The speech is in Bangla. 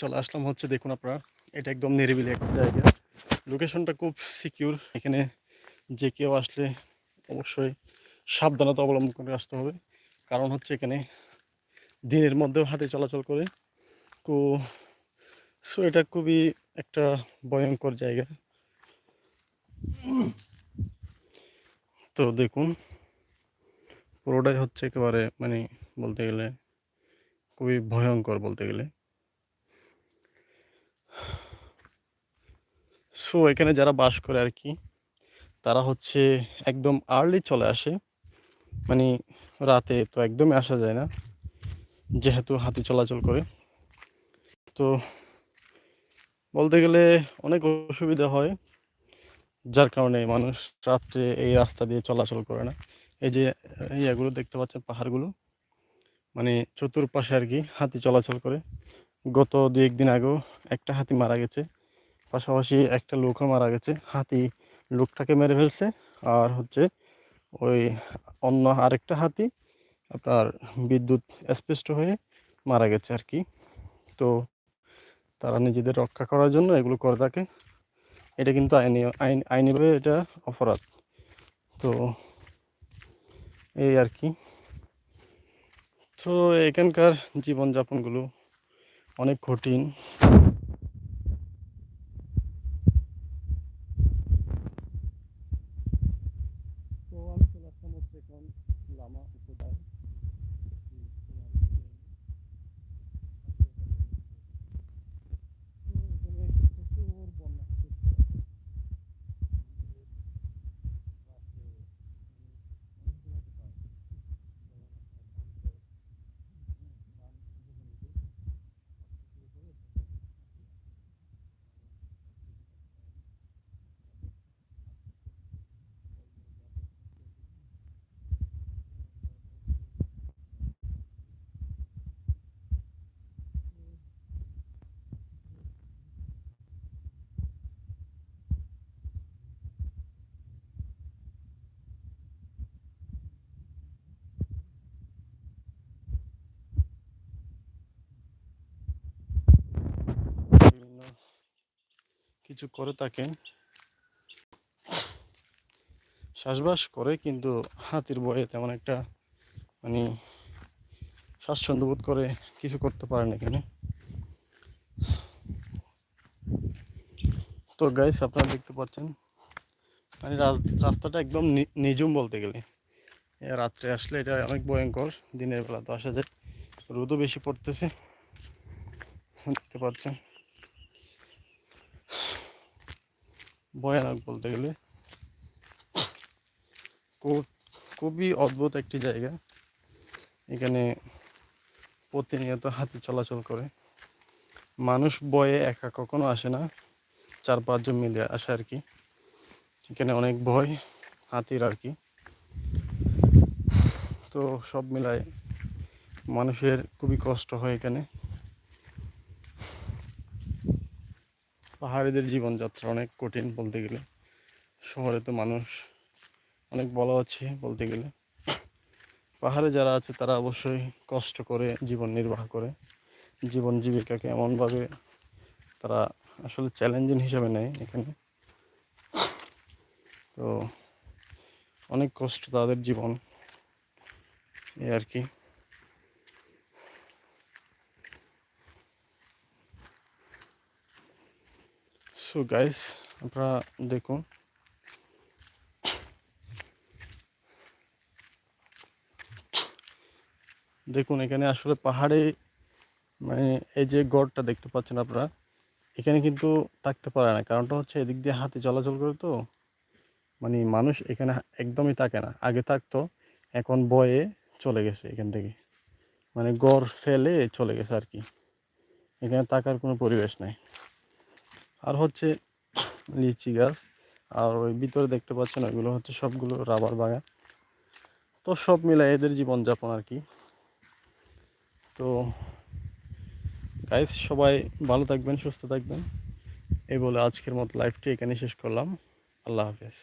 চলে আসলাম হচ্ছে দেখুন আপনারা, এটা একদম নিরিবিলি একটা জায়গা। লোকেশনটা খুব সিকিউর এখানে যে কেউ আসলে অবশ্যই সাবধানতা অবলম্বন করে আসতে হবে। কারণ হচ্ছে এখানে দিনের মধ্যেও হাতে চলাচল করে। তো সো এটা খুবই একটা ভয়ঙ্কর জায়গা। তো দেখুন, পুরোটাই হচ্ছে একেবারে মানে বলতে গেলে খুবই ভয়ঙ্কর বলতে গেলে। সো এখানে যারা বাস করে আর কি তারা হচ্ছে একদম আর্লি চলে আসে। মানে রাতে তো একদমই আসা যায় না, যেহেতু হাতি চলাচল করে। তো বলতে গেলে অনেক অসুবিধা হয়, যার কারণে মানুষ রাত্রে এই রাস্তা দিয়ে চলাচল করে না। এই যে ইয়াগুলো দেখতে পাচ্ছেন পাহাড়গুলো মানে চতুর্পাশে আর কি হাতি চলাচল করে। গত দু একদিন আগেও একটা হাতি মারা গেছে। পাশাপাশি একটা লোকও মারা গেছে। হাতি লোকটাকে মেরে ফেলছে। আর হচ্ছে ওই অন্য আরেকটা হাতি আপনার বিদ্যুৎ স্পৃষ্ট হয়ে মারা গেছে আর কি। তো তারা নিজেদের রক্ষা করার জন্য এগুলো করে থাকে। এটা কিন্তু আইনি, আইন, আইনিভাবে এটা অপরাধ। তো এই আর কি। তো এখানকার জীবনযাপনগুলো অনেক কঠিন। এখন লামা উপদায় কিছু করে থাকে শ্বাসবাস করে, কিন্তু হাতির বয়ে তেমন একটা মানে স্বাচ্ছন্দ্য বোধ করে কিছু করতে পারে না এখানে। তো গাইস আপনারা দেখতে পাচ্ছেন মানে রাস- রাস্তাটা একদম নি- নিঝুম বলতে গেলে। রাত্রে আসলে এটা অনেক ভয়ঙ্কর, দিনের বেলা তো আসা যায় রোদও বেশি পড়তেছে। দেখতে পাচ্ছেন। ভয়ানক বলতে গেলে। খুবই অদ্ভুত একটি জায়গা। এখানে প্রতিনিয়ত হাতি চলাচল করে। মানুষ বয়ে একা কখনো আসে না। চার পাঁচজন মিলে আসে আর কি। এখানে অনেক ভয়, হাতির আর কি। তো সব মিলায় মানুষের খুবই কষ্ট হয় এখানে। পাহাড়িদের জীবনযাত্রা অনেক কঠিন বলতে গেলে। শহরে তো মানুষ অনেক বলা আছে বলতে গেলে। পাহাড়ে যারা আছে তারা অবশ্যই কষ্ট করে জীবন নির্বাহ করে। জীবন জীবিকাকে এমনভাবে তারা আসলে চ্যালেঞ্জিং হিসাবে নেয় এখানে। তো অনেক কষ্ট তাদের জীবন। এই আর কি। সো গাইস আপনারা দেখুন। দেখুন, এখানে আসলে পাহাড়ে মানে এই যে গড়টা দেখতে পাচ্ছেন আপনারা, এখানে কিন্তু থাকতে পারে না। কারণটা হচ্ছে এদিক দিয়ে হাতে চলাচল করে তো মানে মানুষ এখানে একদমই থাকে না। আগে থাকতো, এখন বয়ে চলে গেছে এখান থেকে। মানে গড় ফেলে চলে গেছে আর কি। এখানে থাকার কোনো পরিবেশ নাই। আর হচ্ছে লিচি গাছ, আর ওই ভিতরে দেখতে পাচ্ছেন ওইগুলো হচ্ছে সবগুলো রাবার বাগান। তো সব মিলে এদের জীবনযাপন আর কি। তো গাইস সবাই ভালো থাকবেন, সুস্থ থাকবেন। এই বলে আজকের মতো লাইফটি এখানে শেষ করলাম। আল্লাহ হাফেজ।